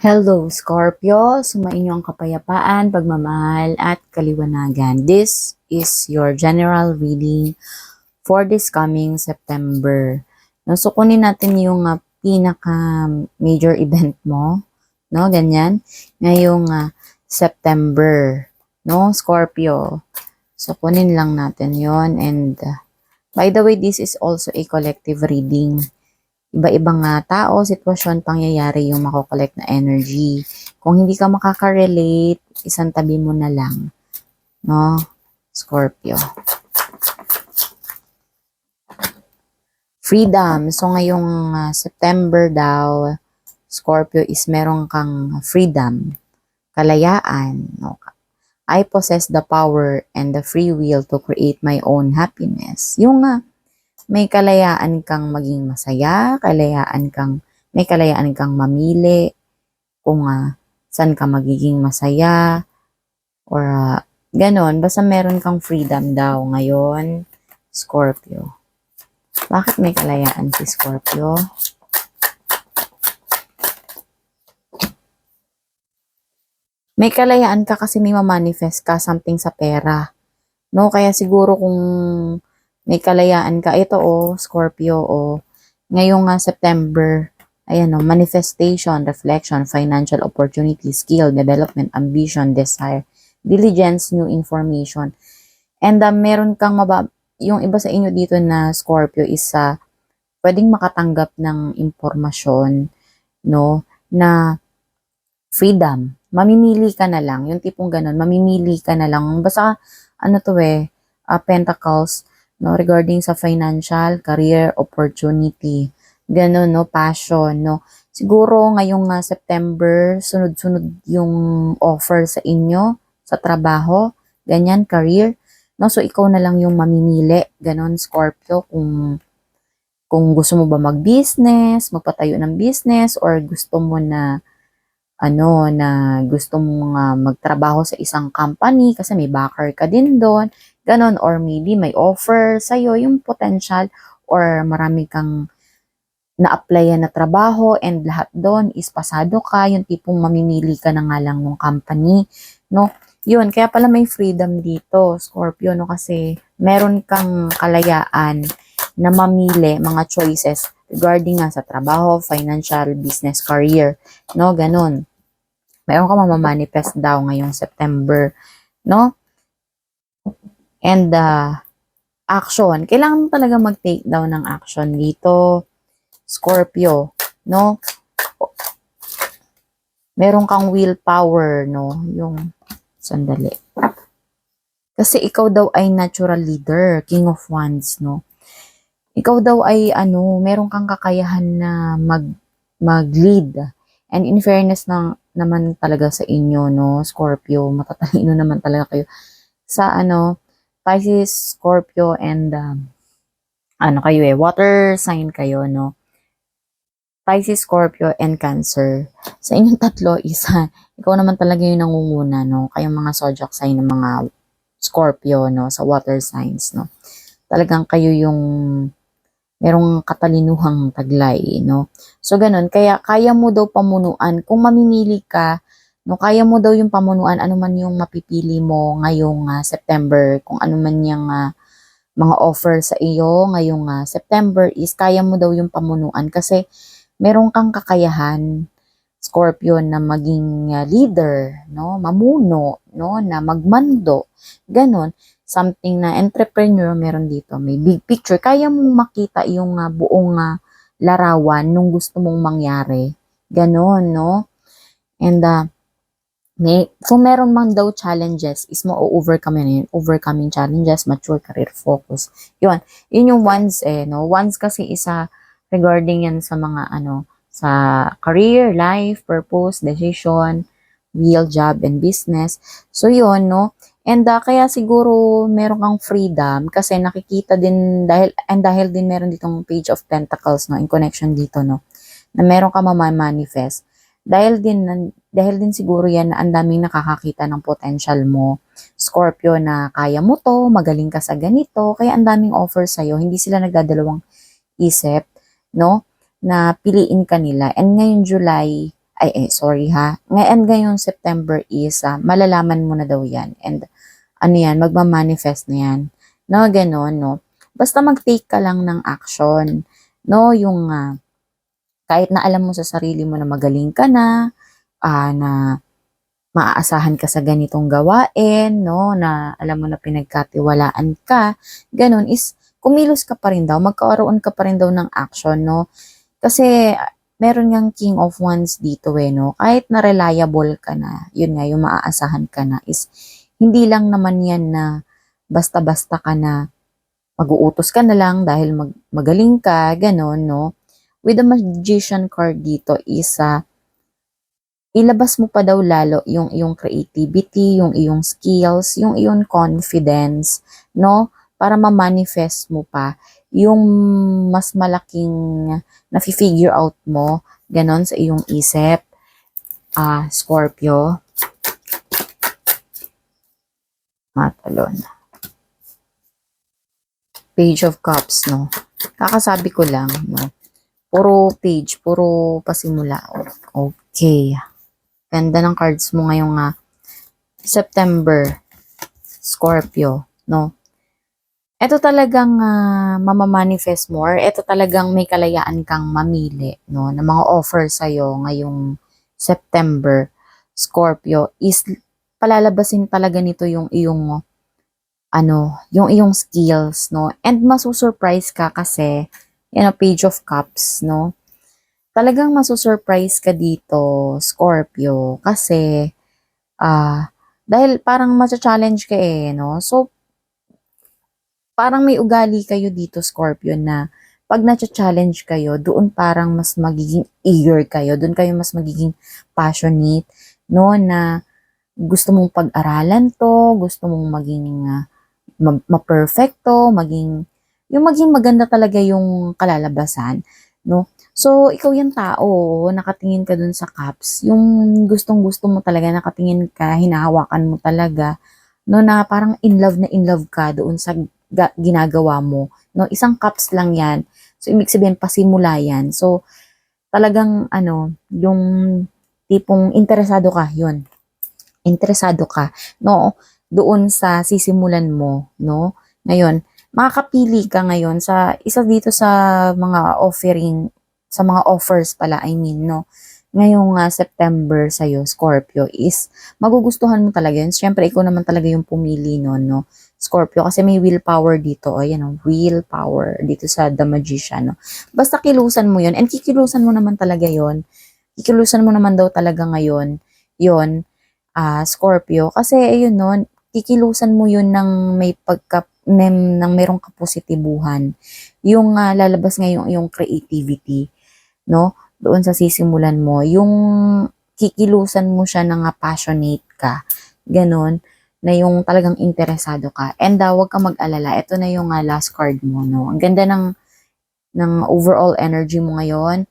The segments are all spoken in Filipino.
Hello, Scorpio. Sumainyo ang kapayapaan, pagmamahal, at kaliwanagan. This is your general reading for this coming September. No, so, kunin natin yung ah, pinaka major event mo. No, ganyan. Ngayong ah, September. No, Scorpio. So, kunin lang natin yon And, ah, by the way, this is also a collective reading iba-ibang nga tao, sitwasyon, pangyayari yung makokollect na energy. Kung hindi ka makaka-relate, isang tabi mo na lang. No? Scorpio. Freedom. So, ngayong uh, September daw, Scorpio is meron kang freedom, kalayaan. No? I possess the power and the free will to create my own happiness. Yung uh, may kalayaan kang maging masaya, kalayaan kang, may kalayaan kang mamili kung uh, saan ka magiging masaya, or uh, ganon. Basta meron kang freedom daw ngayon, Scorpio. Bakit may kalayaan si Scorpio? May kalayaan ka kasi may ma-manifest ka something sa pera. No, kaya siguro kung may kalayaan ka. Ito o, oh, Scorpio o, oh, ngayong uh, September, ayan o, oh, manifestation, reflection, financial opportunity, skill, development, ambition, desire, diligence, new information. And uh, meron kang maba, yung iba sa inyo dito na Scorpio is uh, pwedeng makatanggap ng impormasyon, no, na freedom. Mamimili ka na lang, yung tipong ganun, mamimili ka na lang. Basta, ano to eh, uh, pentacles, no, regarding sa financial, career, opportunity, ganun, no, passion, no. Siguro ngayong uh, September, sunod-sunod yung offer sa inyo, sa trabaho, ganyan, career, no. So, ikaw na lang yung mamimili, ganun, Scorpio, kung kung gusto mo ba mag-business, magpatayo ng business, or gusto mo na ano, na gusto mo nga magtrabaho sa isang company kasi may backer ka din doon, ganon, or maybe may offer sa'yo yung potential or marami kang na-applyan na trabaho and lahat doon is pasado ka, yung tipong mamimili ka na nga lang ng company, no? Yun, kaya pala may freedom dito, Scorpio, no? Kasi meron kang kalayaan na mamili mga choices regarding nga sa trabaho, financial, business, career, no? Ganon meron ka mamamanifest daw ngayong September, no? And uh, action, kailangan mo talaga mag-take down ng action dito, Scorpio, no? Meron kang willpower, no? Yung, sandali. Kasi ikaw daw ay natural leader, king of wands, no? Ikaw daw ay, ano, meron kang kakayahan na mag, mag-lead. And in fairness ng, naman talaga sa inyo, no? Scorpio, matatalino naman talaga kayo. Sa ano, Pisces, Scorpio, and um, ano kayo eh, water sign kayo, no? Pisces, Scorpio, and Cancer. Sa inyong tatlo, isa, ikaw naman talaga yung nangunguna, no? Kayong mga zodiac sign ng mga Scorpio, no? Sa water signs, no? Talagang kayo yung merong katalinuhang taglay, no? So, ganun. Kaya, kaya mo daw pamunuan. Kung mamimili ka, no, kaya mo daw yung pamunuan, ano man yung mapipili mo ngayong uh, September, kung ano man yung uh, mga offer sa iyo ngayong uh, September is kaya mo daw yung pamunuan kasi meron kang kakayahan Scorpio na maging uh, leader, no, mamuno, no, na magmando. Ganon something na entrepreneur meron dito, may big picture, kaya mong makita yung uh, buong uh, larawan nung gusto mong mangyari. Ganon, no? And uh, may, so meron man daw challenges, is mo overcome yun, overcoming challenges, mature career focus. Yun, yun yung ones eh, no? Ones kasi isa regarding yan sa mga ano, sa career, life, purpose, decision, real job, and business. So yun, no? And uh, kaya siguro meron kang freedom kasi nakikita din dahil and dahil din meron ditong page of pentacles no in connection dito no na meron ka ma-manifest. Dahil din dahil din siguro yan na ang daming nakakakita ng potential mo. Scorpio na kaya mo to, magaling ka sa ganito, kaya ang daming offer sa iyo, hindi sila nagdadalawang isip, no? Na piliin ka nila. And ngayon July, ay, eh, sorry ha. Ngayon, ngayong September is, ah, malalaman mo na daw yan. And, ano yan, magmamanifest na yan. No, ganon, no. Basta mag-take ka lang ng action. No, yung, ah, kahit na alam mo sa sarili mo na magaling ka na, ah, na maaasahan ka sa ganitong gawain, no, na alam mo na pinagkatiwalaan ka, ganon is, kumilos ka pa rin daw, magkaroon ka pa rin daw ng action, no. Kasi, meron ngang King of Wands dito eh, no? Kahit na reliable ka na, yun nga, yung maaasahan ka na, is hindi lang naman yan na basta-basta ka na mag-uutos ka na lang dahil mag magaling ka, ganon, no? With the Magician card dito is, ah, ilabas mo pa daw lalo yung iyong creativity, yung iyong skills, yung iyong confidence, no? Para ma-manifest mo pa yung mas malaking na-figure out mo, ganon sa iyong isip, ah, Scorpio. Matalon. Page of Cups, no? Kakasabi ko lang, no? Puro page, puro pasimula. Okay. Ganda ng cards mo ngayong ah, September, Scorpio, no? Ito talagang uh, mamamanifest more. Ito talagang may kalayaan kang mamili, no? Ng mga offer sa'yo ngayong September, Scorpio, is palalabasin talaga nito yung iyong ano, yung iyong skills, no? And masusurprise ka kasi, yan page of cups, no? Talagang masusurprise ka dito, Scorpio, kasi, ah, dahil parang matcha-challenge ka eh, no? So, parang may ugali kayo dito, Scorpio, na pag na-challenge kayo, doon parang mas magiging eager kayo, doon kayo mas magiging passionate, no, na gusto mong pag-aralan to, gusto mong maging uh, ma- ma-perfecto, maging, yung maging maganda talaga yung kalalabasan, no? So, ikaw yung tao, nakatingin ka dun sa cups, yung gustong-gusto mo talaga, nakatingin ka, hinahawakan mo talaga, no, na parang in love na in love ka doon sa ga- ginagawa mo, no? Isang cups lang yan. So, ibig sabihin, pasimula yan. So, talagang, ano, yung tipong interesado ka, yun. Interesado ka, no? Doon sa sisimulan mo, no? Ngayon, makakapili ka ngayon sa isa dito sa mga offering, sa mga offers pala, I mean, no? Ngayong uh, September sa'yo, Scorpio, is magugustuhan mo talaga yun. Siyempre, ikaw naman talaga yung pumili no, no? Scorpio, kasi may willpower dito, o yan, oh, willpower dito sa The Magician, no? Basta kilusan mo yun, and kikilusan mo naman talaga yon Kikilusan mo naman daw talaga ngayon, yon uh, Scorpio, kasi ayun, no, kikilusan mo yun ng may pagka, ng, ng mayroong kapositibuhan. Yung uh, lalabas ngayong yung creativity, no? doon sa sisimulan mo, yung kikilusan mo siya na nga passionate ka, ganon, na yung talagang interesado ka. And uh, huwag ka mag-alala, ito na yung uh, last card mo, no? Ang ganda ng, ng overall energy mo ngayon,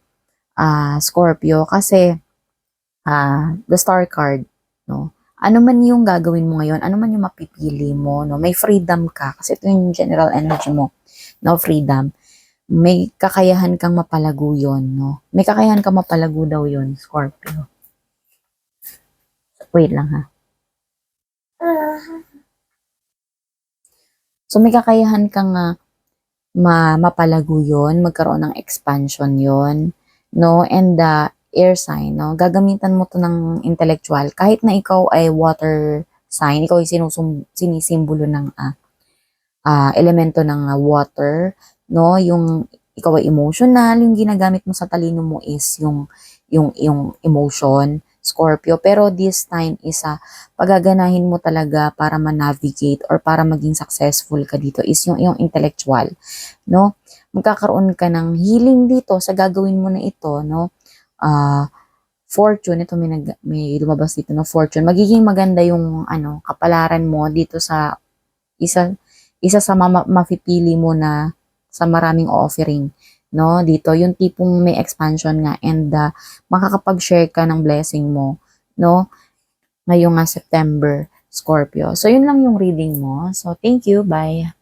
uh, Scorpio, kasi uh, the star card, no? Ano man yung gagawin mo ngayon, ano man yung mapipili mo, no? May freedom ka, kasi ito yung general energy mo, no? Freedom may kakayahan kang mapalago yun, no? May kakayahan kang mapalago daw yun, Scorpio. Wait lang, ha? So, may kakayahan kang uh, ma mapalago yun, magkaroon ng expansion yun, no? And uh, air sign, no? Gagamitan mo to ng intellectual. Kahit na ikaw ay water sign, ikaw ay sinusum, sinisimbolo ng uh, uh, elemento ng uh, water, no? Yung ikaw ay emotional, yung ginagamit mo sa talino mo is yung yung yung emotion, Scorpio. Pero this time is uh, pagaganahin mo talaga para ma-navigate or para maging successful ka dito is yung yung intellectual, no? Magkakaroon ka ng healing dito sa gagawin mo na ito, no? Uh, fortune, ito may, nag, may lumabas dito no fortune. Magiging maganda yung ano, kapalaran mo dito sa isa isa sa mama, mapipili mo na sa maraming offering no? Dito yung tipong may expansion nga and uh, makakapag-share ka ng blessing mo no? Ngayong uh, September Scorpio. So yun lang yung reading mo. So thank you. Bye